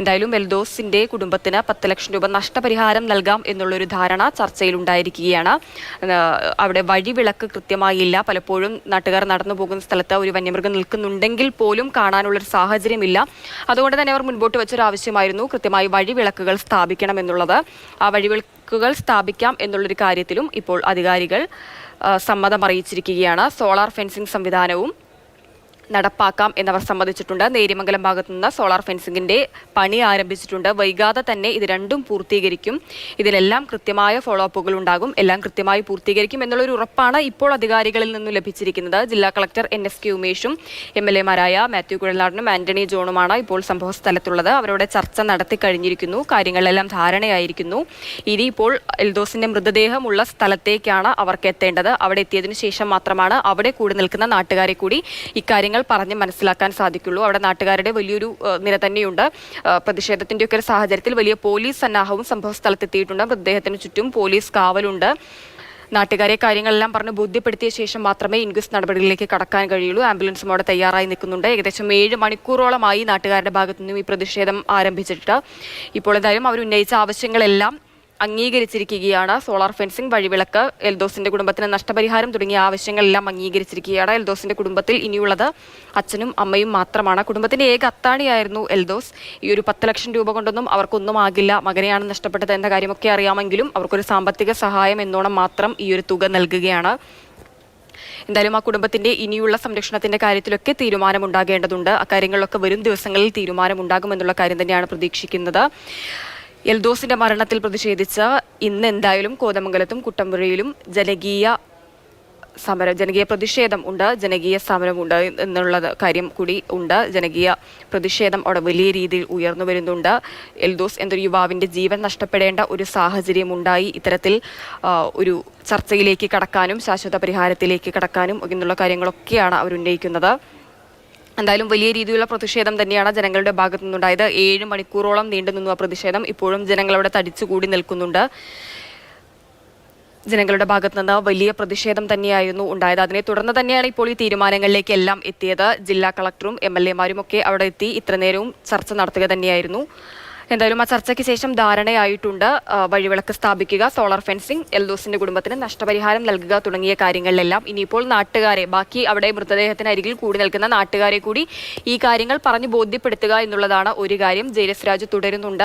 എന്തായാലും വെൽദോസിന്റെ കുടുംബത്തിന് പത്ത് ലക്ഷം രൂപ നഷ്ടപരിഹാരം നൽകാം എന്നുള്ളൊരു ധാരണ ചർച്ചയിലുണ്ടായിരിക്കുകയാണ്. അവിടെ വഴിവിളക്ക് കൃത്യമായില്ല. പലപ്പോഴും നാട്ടുകാർ നടന്നു പോകുന്ന സ്ഥലത്ത് ഒരു വന്യമൃഗം നിൽക്കുന്നുണ്ടെങ്കിൽ പോലും കാണാനുള്ളൊരു സാഹചര്യമില്ല. അതുകൊണ്ട് തന്നെ അവർ മുൻപോട്ട് വെച്ചൊരു ആവശ്യമായിരുന്നു. കൃത്യമായി വഴിവിളക്കുകൾ സ്ഥാപിക്കണം എന്നുള്ളത്. ആ വഴിവിളക്കുകൾ സ്ഥാപിക്കാം എന്നുള്ളൊരു കാര്യത്തിലും ഇപ്പോൾ അധികാരികൾ സമ്മതം അറിയിച്ചിരിക്കുകയാണ്. സോളാർ ഫെൻസിംഗ് സംവിധാനവും നടപ്പാക്കാം എന്നവർ സമ്മതിച്ചിട്ടുണ്ട്. നേര്യമംഗലം ഭാഗത്തു നിന്ന് സോളാർ ഫെൻസിംഗിന്റെ പണി ആരംഭിച്ചിട്ടുണ്ട്. വൈകാതെ തന്നെ ഇത് രണ്ടും പൂർത്തീകരിക്കും. ഇതിലെല്ലാം കൃത്യമായ ഫോളോ അപ്പുകൾ ഉണ്ടാകും. എല്ലാം കൃത്യമായി പൂർത്തീകരിക്കും എന്നുള്ളൊരു ഉറപ്പാണ് ഇപ്പോൾ അധികാരികളിൽ നിന്നും ലഭിച്ചിരിക്കുന്നത്. ജില്ലാ കളക്ടർ എൻ എസ് കെ ഉമേഷും എം എൽ എമാരായ മാത്യു കുഴൽനാടനും ആന്റണി ജോണുമാണ് ഇപ്പോൾ സംഭവ സ്ഥലത്തുള്ളത് അവരോട് ചർച്ച നടത്തി കഴിഞ്ഞിരിക്കുന്നു. കാര്യങ്ങളെല്ലാം ധാരണയായിരിക്കുന്നു. ഇനി ഇപ്പോൾ എൽദോസിന്റെ മൃതദേഹമുള്ള സ്ഥലത്തേക്കാണ് അവർക്ക് എത്തേണ്ടത്. അവിടെ എത്തിയതിനു ശേഷം മാത്രമാണ് അവിടെ കൂടി നിൽക്കുന്ന നാട്ടുകാരെ കൂടി ഇക്കാര്യങ്ങൾ പറഞ്ഞ് മനസ്സിലാക്കാൻ സാധിക്കുള്ളൂ. അവിടെ നാട്ടുകാരുടെ വലിയൊരു നിര തന്നെയുണ്ട്. പ്രതിഷേധത്തിന്റെ ഒക്കെ ഒരു സാഹചര്യത്തിൽ വലിയ പോലീസ് സന്നാഹവും സംഭവ സ്ഥലത്തെത്തിയിട്ടുണ്ട് മൃതദേഹത്തിന് ചുറ്റും പോലീസ് കാവലുണ്ട്. നാട്ടുകാരെ കാര്യങ്ങളെല്ലാം പറഞ്ഞ് ബോധ്യപ്പെടുത്തിയ ശേഷം മാത്രമേ ഇൻക്വസ്റ്റ് നടപടികളിലേക്ക് കടക്കാൻ കഴിയുള്ളൂ. ആംബുലൻസും അവിടെ തയ്യാറായി നിൽക്കുന്നുണ്ട്. ഏകദേശം ഏഴ് മണിക്കൂറോളമായി നാട്ടുകാരുടെ ഭാഗത്തു നിന്നും ഈ പ്രതിഷേധം ആരംഭിച്ചിട്ട്. ഇപ്പോൾ എന്തായാലും അവർ ഉന്നയിച്ച ആവശ്യങ്ങളെല്ലാം അംഗീകരിച്ചിരിക്കുകയാണ്. സോളാർ ഫെൻസിംഗ് വഴിവിളക്ക് എൽദോസിന്റെ കുടുംബത്തിന് നഷ്ടപരിഹാരം തുടങ്ങിയ ആവശ്യങ്ങളെല്ലാം അംഗീകരിച്ചിരിക്കുകയാണ് എൽദോസിന്റെ കുടുംബത്തിൽ ഇനിയുള്ളത് അച്ഛനും അമ്മയും മാത്രമാണ്. കുടുംബത്തിന്റെ ഏക അത്താണിയായിരുന്നു എൽദോസ്. ഈ ഒരു പത്ത് ലക്ഷം രൂപ കൊണ്ടൊന്നും അവർക്കൊന്നും ആകില്ല. മകനെയാണ് നഷ്ടപ്പെട്ടത് എന്ന കാര്യമൊക്കെ അറിയാമെങ്കിലും അവർക്കൊരു സാമ്പത്തിക സഹായം എന്നോണം മാത്രം ഈ ഒരു തുക നൽകുകയാണ്. എന്തായാലും ആ കുടുംബത്തിന്റെ ഇനിയുള്ള സംരക്ഷണത്തിന്റെ കാര്യത്തിലൊക്കെ തീരുമാനമുണ്ടാകേണ്ടതുണ്ട്. അക്കാര്യങ്ങളിലൊക്കെ വരും ദിവസങ്ങളിൽ തീരുമാനമുണ്ടാകുമെന്നുള്ള കാര്യം തന്നെയാണ് പ്രതീക്ഷിക്കുന്നത്. എൽദോസിന്റെ മരണത്തിൽ പ്രതിഷേധിച്ച് ഇന്ന് എന്തായാലും കോതമംഗലത്തും കുട്ടമ്പുഴയിലും ജനകീയ സമരം ജനകീയ പ്രതിഷേധം ഉണ്ട് ജനകീയ സമരമുണ്ട് എന്നുള്ള കാര്യം കൂടി ഉണ്ട്. ജനകീയ പ്രതിഷേധം അവിടെ വലിയ രീതിയിൽ ഉയർന്നു വരുന്നുണ്ട്. എൽദോസ് എന്നൊരു യുവാവിന്റെ ജീവൻ നഷ്ടപ്പെടേണ്ട ഒരു സാഹചര്യം ഉണ്ടായി. ഇത്തരത്തിൽ ഒരു ചർച്ചയിലേക്ക് കടക്കാനും ശാശ്വത പരിഹാരത്തിലേക്ക് കടക്കാനും എന്നുള്ള കാര്യങ്ങളൊക്കെയാണ് അവർ ഉന്നയിക്കുന്നത് എന്തായാലും വലിയ രീതിയിലുള്ള പ്രതിഷേധം തന്നെയാണ് ജനങ്ങളുടെ ഭാഗത്തു നിന്നുണ്ടായത് ഏഴ് മണിക്കൂറോളം നീണ്ടു നിന്നു ആ പ്രതിഷേധം ഇപ്പോഴും ജനങ്ങളവിടെ തടിച്ചുകൂടി നിൽക്കുന്നുണ്ട്. ജനങ്ങളുടെ ഭാഗത്തു നിന്ന് വലിയ പ്രതിഷേധം തന്നെയായിരുന്നു ഉണ്ടായത്. അതിനെ തുടർന്ന് തന്നെയാണ് ഇപ്പോൾ ഈ തീരുമാനങ്ങളിലേക്ക് എല്ലാം എത്തിയത്. ജില്ലാ കളക്ടറും എം എൽ എമാരും ഒക്കെ അവിടെ എത്തി ഇത്ര നേരവും ചർച്ച നടത്തുക തന്നെയായിരുന്നു. എന്തായാലും ആ ചർച്ചയ്ക്ക് ശേഷം ധാരണയായിട്ടുണ്ട്. വഴിവിളക്ക് സ്ഥാപിക്കുക സോളാർ ഫെൻസിംഗ് എൽദോസിന്റെ കുടുംബത്തിന് നഷ്ടപരിഹാരം നൽകുക തുടങ്ങിയ കാര്യങ്ങളിലെല്ലാം. ഇനിയിപ്പോൾ നാട്ടുകാരെ ബാക്കി അവിടെ മൃതദേഹത്തിന് അരികിൽ കൂടി നിൽക്കുന്ന നാട്ടുകാരെ കൂടി ഈ കാര്യങ്ങൾ പറഞ്ഞു ബോധ്യപ്പെടുത്തുക എന്നുള്ളതാണ് ഒരു കാര്യം. ജയരസ് രാജു തുടരുന്നുണ്ട്.